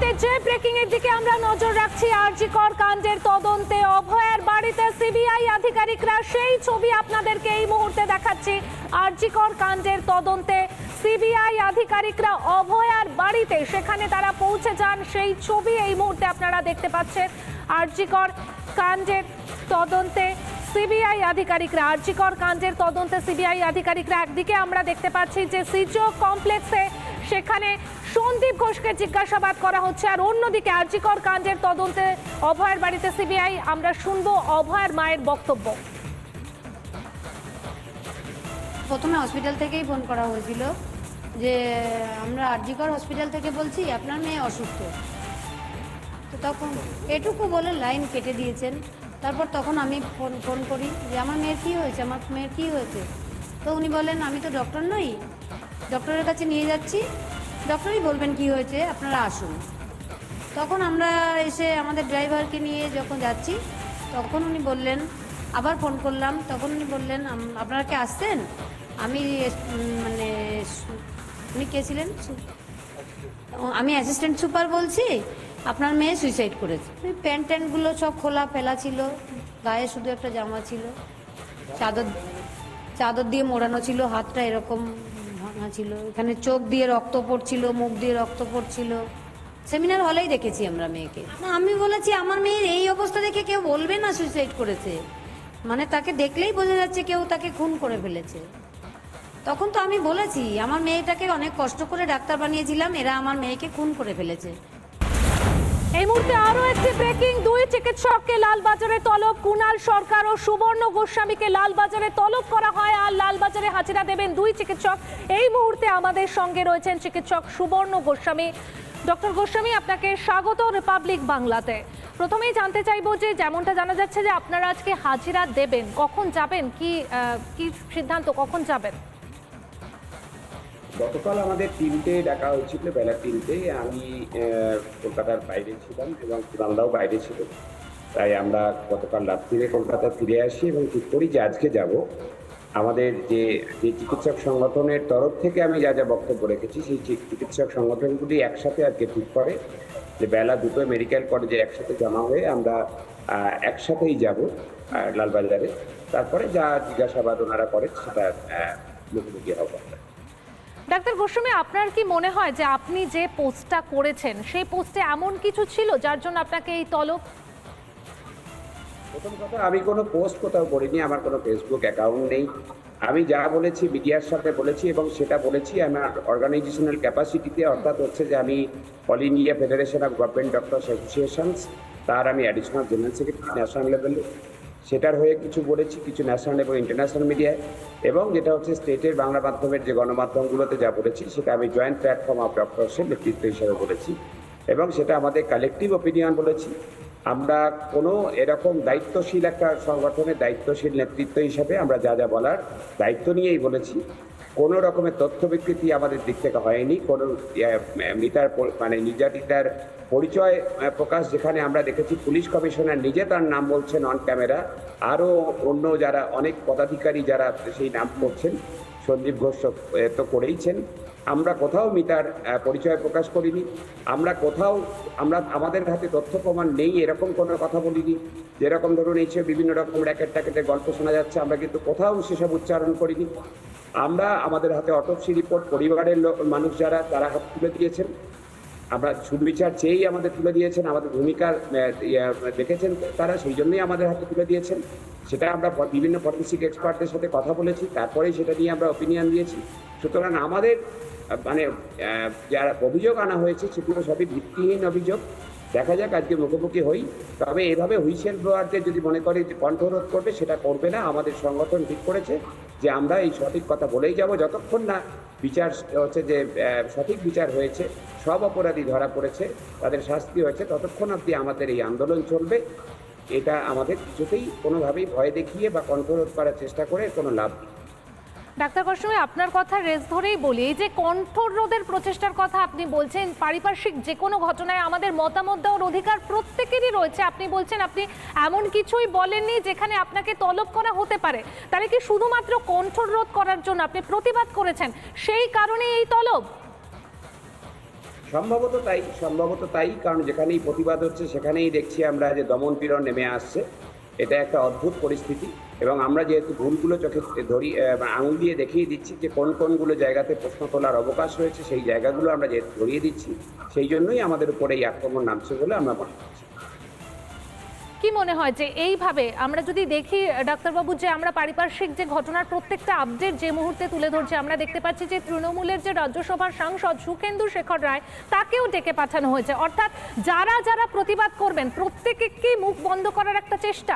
মুহূর্তে যে ব্রেকিং এর দিকে আমরা নজর রাখছি আরজিকর কাণ্ডের তদন্তে অভয়ের বাড়িতে সিবিআই আধিকারিকরা সেই ছবি আপনাদেরকে এই মুহূর্তে দেখাচ্ছি। আরজিকর কাণ্ডের তদন্তে সিবিআই আধিকারিকরা অভয়ার বাড়িতে সেখানে তারা পৌঁছে যান, সেই ছবি এই মুহূর্তে আপনারা দেখতে পাচ্ছেন। আরজিকর কাণ্ডের তদন্তে সিবিআই আধিকারিকরা আরজিকর কাণ্ডের তদন্তে সিবিআই আধিকারিকরা একদিকে আমরা দেখতে পাচ্ছি যে সিজো কমপ্লেক্সে সেখানে সন্দীপ ঘোষকে জিজ্ঞাসাবাদ করা হচ্ছে। আর অন্যদিকে আরজিকর কাণ্ডের তদন্তে অভয়ের বাড়িতে সিবিআই, আমরা শুনব অভয়ের মায়ের বক্তব্য। প্রথমে হসপিটাল থেকেই ফোন করা হয়েছিল যে, আমরা আরজিকর হসপিটাল থেকে বলছি, আপনার মেয়ে অসুস্থ। তো তখন এটুকু বলে লাইন কেটে দিয়েছেন। তারপর তখন আমি ফোন ফোন করি যে, আমার মেয়ের কী হয়েছে? আমার মেয়ের কী হয়েছে? তো উনি বলেন, আমি তো ডক্টর নই। ডক্টরের কাছে নিয়ে যাচ্ছি। ডক্টরই বলবেন কি হয়েছে, আপনারা আসুন। তখন আমরা এসে আমাদের ড্রাইভারকে নিয়ে যখন যাচ্ছি, তখন উনি বললেন, আবার ফোন করলাম, তখন উনি বললেন আপনারা কি আসছেন? আমি মানে উনি কে ছিলেন? আমি অ্যাসিস্ট্যান্ট সুপার বলছি, আপনার মেয়ে সুইসাইড করেছে। প্যান্ট ট্যান্টগুলো সব খোলা ফেলা ছিল, গায়ে শুধু একটা জামা ছিল। চাদর চাদর দিয়ে মোড়ানো ছিল, হাতটা এরকম ছিল। এখানে চোখ দিয়ে রক্ত পড়ছিল, মুখ দিয়ে রক্ত পড়ছিল। সেমিনার হলেই দেখেছি আমরা মেয়েকে। না, আমি বলেছি, আমার মেয়ের এই অবস্থা দেখে কেউ বলবে না সুইসাইড করেছে। মানে তাকে দেখলেই বোঝা যাচ্ছে কেউ তাকে খুন করে ফেলেছে। তখন তো আমি বলেছি, আমার মেয়েটাকে অনেক কষ্ট করে ডাক্তার বানিয়েছিলাম, এরা আমার মেয়েকে খুন করে ফেলেছে। এই মুহূর্তে আরও একটি ব্রেকিং দুই চিকিৎসককে লালবাজারে তলব। কুনাল সরকার ও সুবর্ণ গোস্বামীকে লালবাজারে তলব করা হয় আর লালবাজারে হাজিরা দেবেন দুই চিকিৎসক। এই মুহূর্তে আমাদের সঙ্গে রয়েছেন চিকিৎসক সুবর্ণ গোস্বামী। ডক্টর গোস্বামী, আপনাকে স্বাগত রিপাবলিক বাংলাতে। প্রথমেই জানতে চাইব যে, যেমনটা জানা যাচ্ছে যে আপনারা আজকে হাজিরা দেবেন। কখন যাবেন? কি কি সিদ্ধান্ত? কখন যাবেন? গতকাল আমাদের তিনটে ডাকা হয়েছিল, বেলা তিনটে। আমি কলকাতার বাইরে ছিলাম এবং সুরান্দাও বাইরে ছিল। তাই আমরা গতকাল রাত্রিরে কলকাতা ফিরে আসি এবং ঠিক করি যে আজকে যাব। আমাদের যে যে চিকিৎসক সংগঠনের তরফ থেকে আমি যা যা বক্তব্য রেখেছি, সেই চিকিৎসক সংগঠনগুলি একসাথে আজকে ঠিক করে যে বেলা দুটো মেডিকেল কলেজে একসাথে জমা হয়ে আমরা একসাথেই যাব লালবাজারে। তারপরে যা জিজ্ঞাসাবাদ ওনারা করে সেটা মুখোমুখি আমরা ডাক্তার গোস্বামী, আপনার কি মনে হয় যে আপনি যে পোস্টটা করেছেন, সেই পোস্টে এমন কিছু ছিল যার জন্য আপনাকে এই তলব? প্রথম কথা, আমি কোনো পোস্ট কোথাও করিনি, আমার কোনো ফেসবুক অ্যাকাউন্ট নেই। আমি যা বলেছি, মিডিয়ার সাথে বলেছি এবং সেটা বলেছি, আমার অর্গানাইজেশনাল ক্যাপাসিটিতে অর্থাৎ হচ্ছে যে আমি all India federation of government doctor associations তার আমি অ্যাডিশনাল জেনারেল সেক্রেটারি ন্যাশনাল লেভেলে সেটার হয়ে কিছু বলেছি, কিছু ন্যাশনাল এবং ইন্টারন্যাশনাল মিডিয়ায় এবং যেটা হচ্ছে স্টেটের বাংলা মাধ্যমের যে গণমাধ্যমগুলোতে যা বলেছি, সেটা আমি জয়েন্ট প্ল্যাটফর্ম অফ ডক্টরসের নেতৃত্ব হিসাবে বলেছি। এবং সেটা আমাদের কালেকটিভ অপিনিয়ন বলেছি। আমরা কোনো এরকম দায়িত্বশীল একটা সংগঠনের দায়িত্বশীল নেতৃত্ব হিসাবে আমরা যা যা বলার দায়িত্ব নিয়েই বলেছি। কোনো রকমের তথ্য বিকৃতি আমাদের দিক থেকে হয়নি। কোনো মিতার মানে নির্যাতিতার পরিচয় প্রকাশ যেখানে আমরা দেখেছি, পুলিশ কমিশনার নিজে তার নাম বলছেন অন ক্যামেরা আরও অন্য যারা, অনেক পদাধিকারী যারা সেই নাম করছেন, সন্দীপ ঘোষ তো- করেইছেন। আমরা কোথাও মিতার পরিচয় প্রকাশ করিনি। আমরা কোথাও, আমরা, আমাদের হাতে তথ্য প্রমাণ নেই, এরকম কোনো কথা বলিনি। যেরকম ধরুন এই বিভিন্ন রকম র্যাকেট ট্যাকেটের গল্প শোনা যাচ্ছে, আমরা কিন্তু কোথাও সেসব উচ্চারণ করিনি। আমরা আমাদের হাতে অটোপসি রিপোর্ট পরিবারের মানুষ যারা তারা হাত তুলে দিয়েছেন। আমরা সুবিচার চেয়েই আমাদের তুলে দিয়েছেন আমাদের ভূমিকার ইয়ে, দেখেছেন তারা সেই জন্যই আমাদের হাতে তুলে দিয়েছেন। সেটা আমরা বিভিন্ন ফরেন্সিক এক্সপার্টদের সাথে কথা বলেছি তারপরেই সেটা নিয়ে আমরা ওপিনিয়ন দিয়েছি। সুতরাং আমাদের মানে যারা অভিযোগ আনা হয়েছে সেগুলো সবই ভিত্তিহীন অভিযোগ। দেখা যাক আজকে মুখোমুখি হই। তবে এভাবে হুইসেল ব্লোয়ারদের যদি মনে করে যে কণ্ঠরোধ করবে সেটা করবে না। আমাদের সংগঠন ঠিক করেছে। যে আমরা এই সঠিক কথা বলেই যাব। যতক্ষণ না বিচার, হচ্ছে যে সঠিক বিচার হয়েছে, সব অপরাধী ধরা পড়েছে, তাদের শাস্তি হয়েছে, ততক্ষণ অবধি আমাদের এই আন্দোলন চলবে। এটা আমাদের কিছুতেই কোনোভাবেই ভয় দেখিয়ে বা কন্ট্রোল করার চেষ্টা করে কোনো লাভ নেই। ডাক্তার গোস্বামী আপনার কথা রেস ধরেই বলি, এই যে কণ্ঠরোধের প্রচেষ্টার কথা আপনি বলছেন, পারিপার্শ্বিক যে কোনো ঘটনায় আমাদের মতামত দেওয়ার অধিকার প্রত্যেকেরই রয়েছে। আপনি বলছেন আপনি এমন কিছুই বলেননি যেখানে আপনাকে তলব করা হতে পারে। তাহলে কি শুধুমাত্র কণ্ঠরোধ করার জন্য আপনি প্রতিবাদ করেছেন? সেই কারণে এই তলব? সম্ভবত তাই সম্ভবত তাই, কারণ যেখানেই প্রতিবাদ হচ্ছে সেখানেই দেখছি আমরা যে দমন পীড়ন নেমে আসছে। এটা একটা অদ্ভুত পরিস্থিতি এবং আমরা যেহেতু ভুলগুলো চোখে ধরি আঙুল দিয়ে দেখিয়ে দিচ্ছি যে কোন কোনগুলো জায়গাতে প্রশ্ন তোলার অবকাশ রয়েছে, সেই জায়গাগুলো আমরা যেহেতু ধরিয়ে দিচ্ছি, সেই জন্যই আমাদের উপরে এই আক্রমণ নামছে বলে আমরা মনে করছি। কি মনে হয় যে এইভাবে আমরা যদি দেখি, ডাক্তারবাবু, যে আমরা পারিপার্শ্বিক যে ঘটনার প্রত্যেকটা আপডেট যে মুহূর্তে তুলে ধরছে, আমরা দেখতে পাচ্ছি যে তৃণমূলের যে রাজ্যসভার সাংসদ সুখেন্দু শেখর রায়, তাকেও ডেকে পাঠানো হয়েছে। অর্থাৎ যারা যারা প্রতিবাদ করবেন, প্রত্যেকে কি মুখ বন্ধ করার একটা চেষ্টা?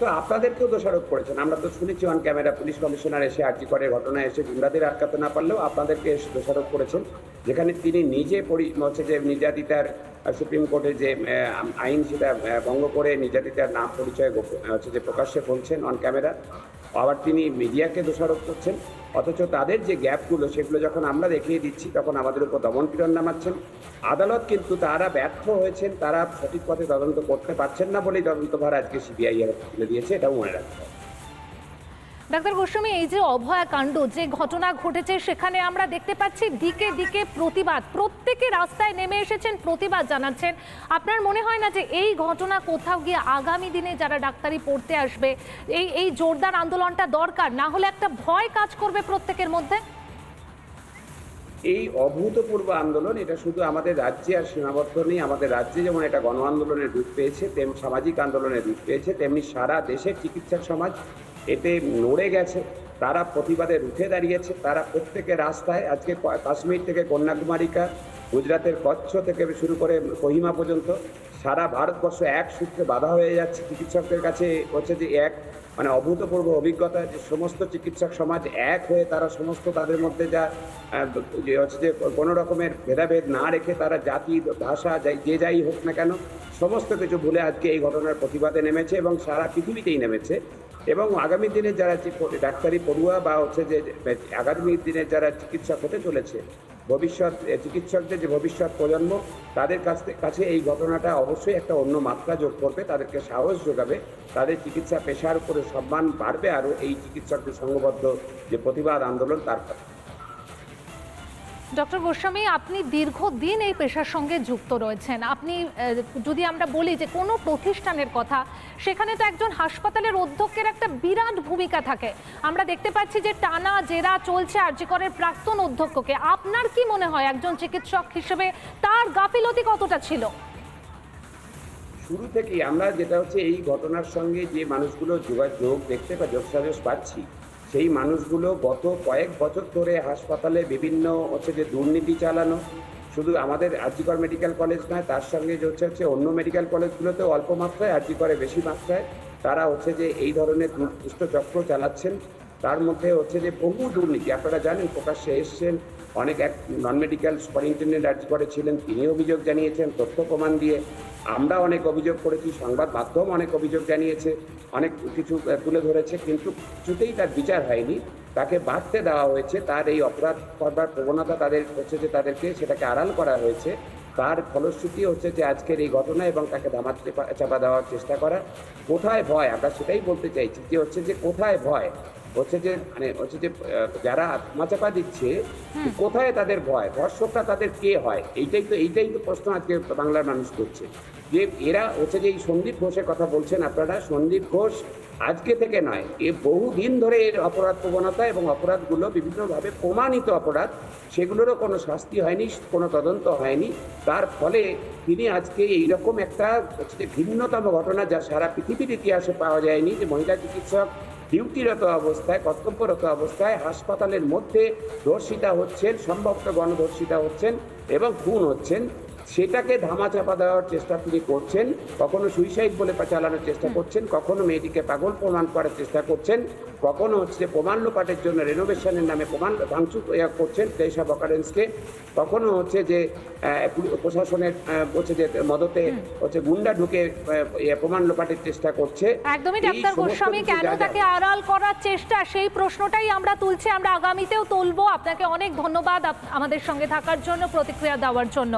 তো আপনাদেরকেও দোষারোপ করেছেন। আমরা তো শুনেছি অন ক্যামেরা পুলিশ কমিশনার এসে আর্জি করে, ঘটনায় এসে গুন্ডাদের আটকাতে না পারলেও আপনাদেরকে দোষারোপ করেছেন। যেখানে তিনি নিজে পরি- হচ্ছে যে নির্যাতিতার সুপ্রিম কোর্টে যে আইন সেটা ভঙ্গ করে নির্যাতিতার নাম পরিচয় হচ্ছে যে প্রকাশ্যে বলছেন অন ক্যামেরা আবার তিনি মিডিয়াকে দোষারোপ করছেন। অথচ তাদের যে গ্যাপগুলো, সেগুলো যখন আমরা দেখিয়ে দিচ্ছি, তখন আমাদের উপর দমনপীড়ন নামাচ্ছেন। আদালত কিন্তু তারা ব্যর্থ হয়েছেন, তারা সঠিক পথে তদন্ত করতে পারছেন না বলেই তদন্তভার আজকে সিবিআই তুলে দিয়েছে, এটাও মনে রাখতে ডাক্তার গোস্বামী, এই যে অভয়া কাণ্ড, যে ঘটনা ঘটেছে, সেখানে আমরা দেখতে পাচ্ছি দিকে দিকে প্রতিবাদ। প্রত্যেকে রাস্তায় নেমে এসেছেন, প্রতিবাদ জানাচ্ছেন। আপনার মনে হয় না যে এই ঘটনা কোথাও গিয়ে আগামী দিনে যারা ডাক্তারি পড়তে আসবে, এই এই জোরদার আন্দোলনটা দরকার? না হলে একটা ভয় কাজ করবে প্রত্যেকের মধ্যে? এই অভূতপূর্ব আন্দোলন, এটা শুধু আমাদের রাজ্যে আর সীমাবদ্ধ নেই। আমাদের রাজ্যে যেমন এটা গণ আন্দোলনের রূপ পেয়েছে, তেম সামাজিক আন্দোলনের রূপ পেয়েছে, তেমনি সারা দেশের চিকিৎসা সমাজ এতে নড়ে গেছে, তারা প্রতিবাদে রুখে দাঁড়িয়েছে, তারা প্রত্যেকে রাস্তায়, আজকে কাশ্মীর থেকে কন্যাকুমারিকা, গুজরাতের কচ্ছ থেকে শুরু করে কহিমা পর্যন্ত, সারা ভারতবর্ষ এক সূত্রে বাধা হয়ে যাচ্ছে। চিকিৎসকদের কাছে হচ্ছে যে এক মানে অভূতপূর্ব অভিজ্ঞতা যে সমস্ত চিকিৎসক সমাজ এক হয়ে তারা সমস্ত তাদের মধ্যে যা যে হচ্ছে যে কোনো রকমের ভেদাভেদ না রেখে তারা জাতি, ভাষা, যাই- যে যাই হোক না কেন, সমস্ত কিছু ভুলে আজকে এই ঘটনার প্রতিবাদে নেমেছে এবং সারা পৃথিবীতেই নেমেছে। এবং আগামী দিনে যারা ডাক্তারি পড়ুয়া বা হচ্ছে যে আগামী দিনে যারা চিকিৎসক হতে চলেছে, ভবিষ্যৎ চিকিৎসকদের যে ভবিষ্যৎ প্রজন্ম, তাদের কাছ কাছে এই ঘটনাটা অবশ্যই একটা অন্য মাত্রা যোগ করবে, তাদেরকে সাহস যোগাবে, তাদের চিকিৎসা পেশার উপরে সম্মান বাড়বে, আরও এই চিকিৎসকদের সংঘবদ্ধ যে প্রতিবাদ আন্দোলন তার কাছে। ডক্টর গোস্বামী আপনি দীর্ঘদিন এই পেশার সঙ্গে যুক্ত রয়েছেন। আপনি যদি আমরা বলি যে কোনো প্রতিষ্ঠানের কথা, সেখানে তো একজন হাসপাতালের অধ্যক্ষের একটা বিরাট ভূমিকা থাকে। আমরা দেখতে পাচ্ছি যে টানা জেরা চলছে আরজিকরের প্রাক্তন অধ্যক্ষকে। আপনার কি মনে হয়, একজন চিকিৎসক হিসেবে তার গাফিলতি কতটা ছিল? শুরু থেকেই আমরা যেটা হচ্ছে এই ঘটনার সঙ্গে যে মানুষগুলো যোগাযোগ দেখতে বা পাচ্ছি সেই মানুষগুলো গত কয়েক বছর ধরে হাসপাতালে বিভিন্ন হচ্ছে যে দুর্নীতি চালানো, শুধু আমাদের আরজিকর মেডিকেল কলেজ নয়, তার সঙ্গে যে হচ্ছে হচ্ছে অন্য মেডিকেল কলেজগুলোতেও অল্প মাত্রায় আরজিকরে বেশি মাত্রায় তারা হচ্ছে যে এই ধরনের দুষ্ট চক্র চালাচ্ছেন। তার মধ্যে হচ্ছে যে বহু দুর্নীতি, আপনারা জানেন প্রকাশ্যে এসছেন, অনেক এক নন মেডিকেল সুপারিনটেন্ডেন্ট আর্জ করেছিলেন তিনি অভিযোগ জানিয়েছেন, তথ্য প্রমাণ দিয়ে আমরা অনেক অভিযোগ করেছি, সংবাদ মাধ্যম অনেক অভিযোগ জানিয়েছে। অনেক কিছু তুলে ধরেছে, কিন্তু কিছুতেই তার বিচার হয়নি। তাকে বাঁধতে দেওয়া হয়েছে, তার এই অপরাধ করবার প্রবণতা তাদের হচ্ছে যে তাদেরকে সেটাকে আড়াল করা হয়েছে। তার ফলশ্রুতি হচ্ছে যে আজকের এই ঘটনা এবং তাকে দামাতে চাপা- দেওয়ার চেষ্টা করা কোথায় ভয়? আমরা সেটাই বলতে চাইছি যে হচ্ছে যে কোথায় ভয়? হচ্ছে যে মানে হচ্ছে যে যারা আত্মাচাপা দিচ্ছে কোথায় তাদের ভয়? ধর্ষকটা তাদের কে হয়? এইটাই তো এইটাই তো প্রশ্ন আজকে বাংলার মানুষ করছে। যে এরা হচ্ছে যে এই সন্দীপ ঘোষের কথা বলছেন আপনারা সন্দীপ ঘোষ আজকে থেকে নয় এ বহুদিন ধরে এর অপরাধ প্রবণতা এবং অপরাধগুলো বিভিন্নভাবে প্রমাণিত অপরাধ সেগুলোরও কোনো শাস্তি হয়নি কোনো তদন্ত হয়নি। তার ফলে তিনি আজকে এইরকম একটা হচ্ছে ভিন্নতম ঘটনা যা সারা পৃথিবীর ইতিহাসে পাওয়া যায়নি যে মহিলা চিকিৎসক ডিউটিরত অবস্থায় কর্তব্যরত অবস্থায় হাসপাতালের মধ্যে ধর্ষিতা হচ্ছেন সম্ভবত গণধর্ষিতা হচ্ছেন এবং খুন হচ্ছেন। সেটাকে ধামাচাপা দেওয়ার চেষ্টা তিনি করছেন কখনো সুইসাইড বলে চালানোর চেষ্টা করছেন কখনো মেয়েটিকে পাগল প্রমাণ করার চেষ্টা করছেন কখনো হচ্ছে প্রমাণ লোপাটের জন্য রেনোভেশনের নামে প্রমাণ ভাঙচুর করছেন অফ অকারেন্সকে কখনো হচ্ছে যে প্রশাসনের হচ্ছে যে মদতে হচ্ছে গুন্ডা ঢুকে ইয়ে প্রমাণ লোপাটের চেষ্টা করছে। একদমই ডাক্তার গোস্বামী কেন তাকে আড়াল করার চেষ্টা? সেই প্রশ্নটাই আমরা তুলছি আমরা আগামীতেও তুলবো। আপনাকে অনেক ধন্যবাদ আমাদের সঙ্গে থাকার জন্য প্রতিক্রিয়া দেওয়ার জন্য।